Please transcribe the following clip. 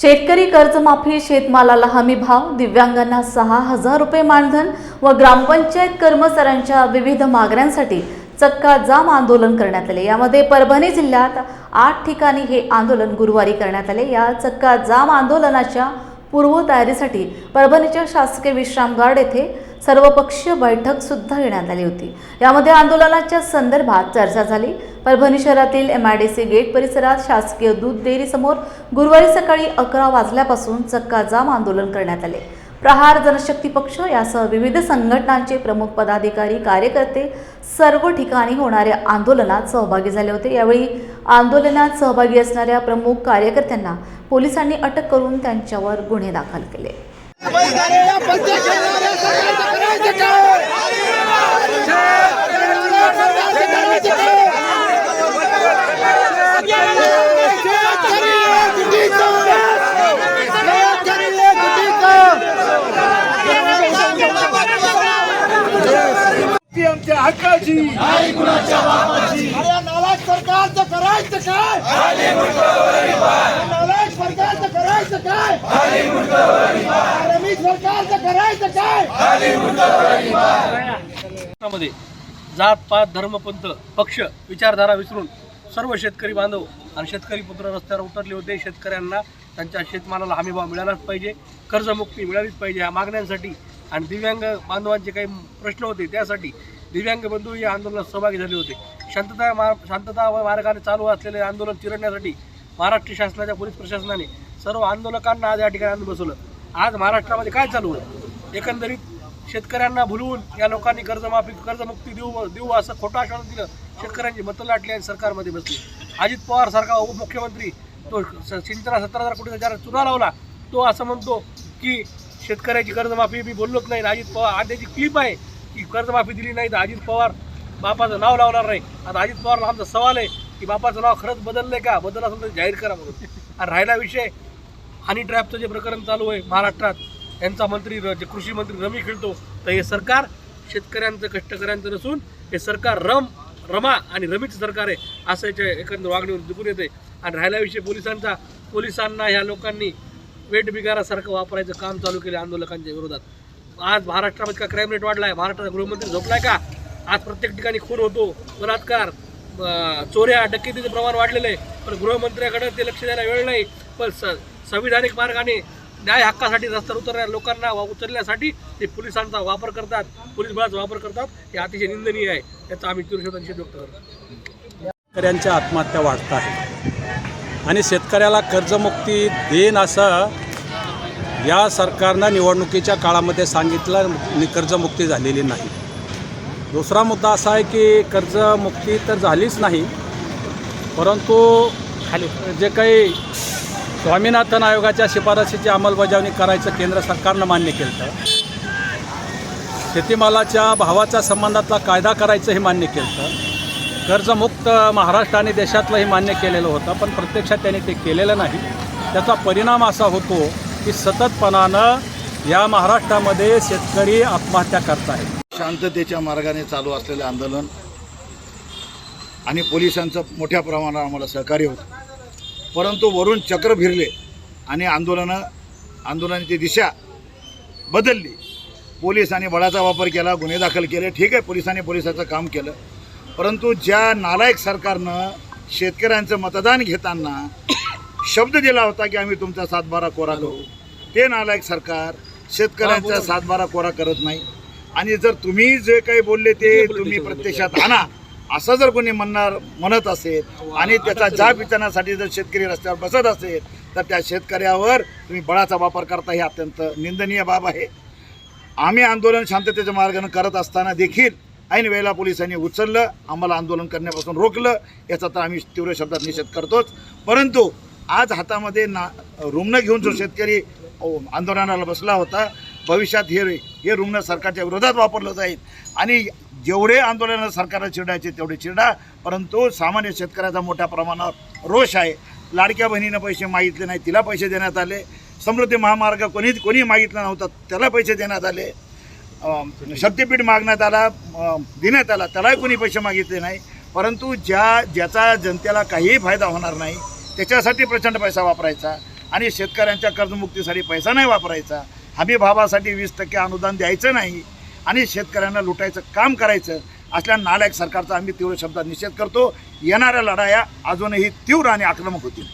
शेतकरी कर्जमाफी शेतमालाला हमी भाव दिव्यांगांना सहा हजार रुपये मानधन व ग्रामपंचायत कर्मचाऱ्यांच्या विविध मागण्यांसाठी चक्का जाम आंदोलन करण्यात आले. यामध्ये परभणी जिल्ह्यात आठ ठिकाणी हे आंदोलन गुरुवारी करण्यात आले. या चक्का जाम आंदोलनाच्या पूर्वतयारीसाठी परभणीच्या शासकीय विश्रामगार्ड येथे सर्वपक्षीय बैठक सुद्धा घेण्यात आली होती. यामध्ये आंदोलनाच्या संदर्भात चर्चा झाली. परभणी शहरातील M I D C gate परिसरात शासकीय दूध डेअरीसमोर गुरुवारी सकाळी अकरा वाजल्यापासून चक्काजाम आंदोलन करण्यात आले. प्रहार जनशक्ती पक्ष यासह विविध संघटनांचे प्रमुख पदाधिकारी कार्यकर्ते सर्व ठिकाणी होणाऱ्या आंदोलनात सहभागी झाले होते. यावेळी आंदोलनात सहभागी असणाऱ्या प्रमुख कार्यकर्त्यांना पोलिसांनी अटक करून त्यांच्यावर गुन्हे दाखल केले. आमच्या हक्काची. अरे नालायक सरकारचं करायचं काय नालायक सरकारचं करायचं काय रमेश सरकारचं करायचं काय मध्ये जात पात धर्मपंथ पक्ष विचारधारा विसरून सर्व शेतकरी बांधव आणि शेतकरी पुत्र रस्त्यावर उतरले होते. शेतकऱ्यांना त्यांच्या शेतमालाला हमीभाव मिळालाच पाहिजे कर्जमुक्ती मिळालीच पाहिजे या मागण्यांसाठी आणि दिव्यांग बांधवांचे काही प्रश्न होते त्यासाठी दिव्यांग बंधू या आंदोलनात सहभागी झाले होते. शांतता मा शांतता व मार्गाने चालू असलेले आंदोलन चिरडण्यासाठी महाराष्ट्र शासनाच्या पोलीस प्रशासनाने सर्व आंदोलकांना आज या ठिकाणी आणून बसवलं. आज महाराष्ट्रामध्ये काय चालू आहे एकंदरीत शेतकऱ्यांना भुलवून या लोकांनी कर्जमाफी कर्जमुक्ती देऊ देऊ असं खोटं आश्वासन दिलं शेतकऱ्यांची मतं लाटली आणि सरकारमध्ये बसली. अजित पवार सारखा उपमुख्यमंत्री तो सिंचना सतरा हजार कोटी ज्याला चुना लावला तो असं म्हणतो की शेतकऱ्याची कर्जमाफी मी बोललोच नाही. अजित पवार आज त्याची क्लिप आहे की कर्जमाफी दिली नाही तर अजित पवार बापाचं नाव लावणार नाही. आता अजित पवारला आमचा सवाल आहे की बापाचं नाव खरंच बदललंय का? बदल असेल तर जाहीर करा म्हणून. आणि राहिला विषय हनी ट्रॅपचं जे प्रकरण चालू आहे महाराष्ट्रात यांचा मंत्री र- जे कृषी मंत्री रमी खेळतो तर हे सरकार शेतकऱ्यांचं कष्टकऱ्यांचं नसून हे सरकार रम रमा आणि रमीचं सरकार आहे असं याच्या एकंदर वागणीवर दिसून येते आणि राहिला विषय पोलिसांचा पोलिसांना ह्या लोकांनी वेट बिगारासारखं वापरायचं काम चालू केलं आंदोलकांच्या विरोधात. आज महाराष्ट्रामध्ये का क्राईम रेट वाढला आहे महाराष्ट्राचा गृहमंत्री झोपलाय का? आज प्रत्येक ठिकाणी खून होतो बलात्कार चोऱ्या डकेतीचं प्रमाण वाढलेलं आहे. पण गृहमंत्र्याकडे ते लक्ष द्यायला वेळ नाही. पण स संविधानिक मार्गाने न्याय हक्कासाठी रस्त्यावर उतरण्या लोकांना वा- उचलण्यासाठी ते पोलिसांचा वापर करतात. पोलीस बळाचा वापर करतात. हे अतिशय निंदनीय आहे. याचा आम्ही तीव्र निषेध व्यक्त करतो. शेतकऱ्यांच्या आत्महत्या वाढत आहे. आणि शेतकऱ्याला कर्जमुक्ती देईन असं या सरकारनं निवडणुकीच्या काळामध्ये सांगितलं कर्जमुक्ती झालेली नाही. दुसरा मुद्दा असा आहे की कर्जमुक्ती तर झालीच नाही परंतु खाली जे काही स्वामीनाथन आयोगाच्या शिफारशीची अंमलबजावणी करायचं केंद्र सरकारनं मान्य केलं होतं शेतीमालाच्या भावाच्या संबंधातला कायदा करायचं हे मान्य केलं होतं कर्जमुक्त महाराष्ट्र आणि देशातलंही मान्य केलेलं होतं पण प्रत्यक्षात त्यांनी ते केलेलं नाही. त्याचा परिणाम असा होतो की सततपणानं या महाराष्ट्रामध्ये शेतकरी आत्महत्या करत आहेत शांततेच्या मार्गाने चालू असलेलं आंदोलन आणि पोलिसांचं मोठ्या प्रमाणावर आम्हाला सहकार्य होतं. परंतु वरून चक्र फिरले आणि आंदोलनं आंदोलनाची दिशा बदलली. पोलिसांनी बळाचा वापर केला गुन्हे दाखल केले. ठीक आहे पोलिसांनी पोलिसाचं काम केलं. परंतु ज्या नालायक सरकारनं शेतकऱ्यांचं मतदान घेताना शब्द दिला होता की आम्ही तुमचा सातबारा कोरा करू. ते नालायक सरकार शेतकऱ्यांचा सातबारा कोरा करत नाही. आणि जर तुम्ही जे काही बोलले ते तुम्ही प्रत्यक्षात आणा. असं जर कोणी म्हणणार म्हणत असेल आणि त्याचा जाब विचारण्यासाठी जर शेतकरी रस्त्यावर बसत असेल तर त्या शेतकऱ्यावर तुम्ही बळाचा वापर करता हे अत्यंत निंदनीय बाब आहे. आम्ही आंदोलन शांततेच्या मार्गाने करत असताना देखील ऐन वेळेला पोलिसांनी उचललं आम्हाला आंदोलन करण्यापासून रोखलं याचा तर आम्ही तीव्र शब्दात निषेध करतोच. परंतु आज हातामध्ये ना रुग्ण घेऊन जो शेतकरी आंदोलनाला बसला होता भविष्यात हे हे रुग्ण सरकारच्या विरोधात वापरलं जाईल आणि जेवढे आंदोलन सरकारला चिरडायचे तेवढे चिरडा परंतु सामान्य शेतकऱ्याचा मोठ्या प्रमाणावर रोष आहे. लाडक्या बहिणीनं पैसे मागितले नाही तिला पैसे देण्यात आले. समृद्धी महामार्ग कोणी कोणी मागितला नव्हता त्याला पैसे देण्यात आले. शक्तीपीठ मागण्यात आला देण्यात आला त्यालाही कोणी पैसे मागितले नाही. परंतु ज्या ज्याचा जनतेला काहीही फायदा होणार नाही त्याच्यासाठी प्रचंड पैसा वापरायचा आणि शेतकऱ्यांच्या कर्जमुक्तीसाठी पैसा नाही वापरायचा. हमी भावासाठी वीस टक्के अनुदान द्यायचं नाही. आणि शेतकऱ्यांना लुटायचं काम करायचं असल्या नालायक सरकारचा आम्ही तीव्र शब्दात निषेध करतो. येणाऱ्या लढाया अजूनही तीव्र आणि आक्रमक होतील.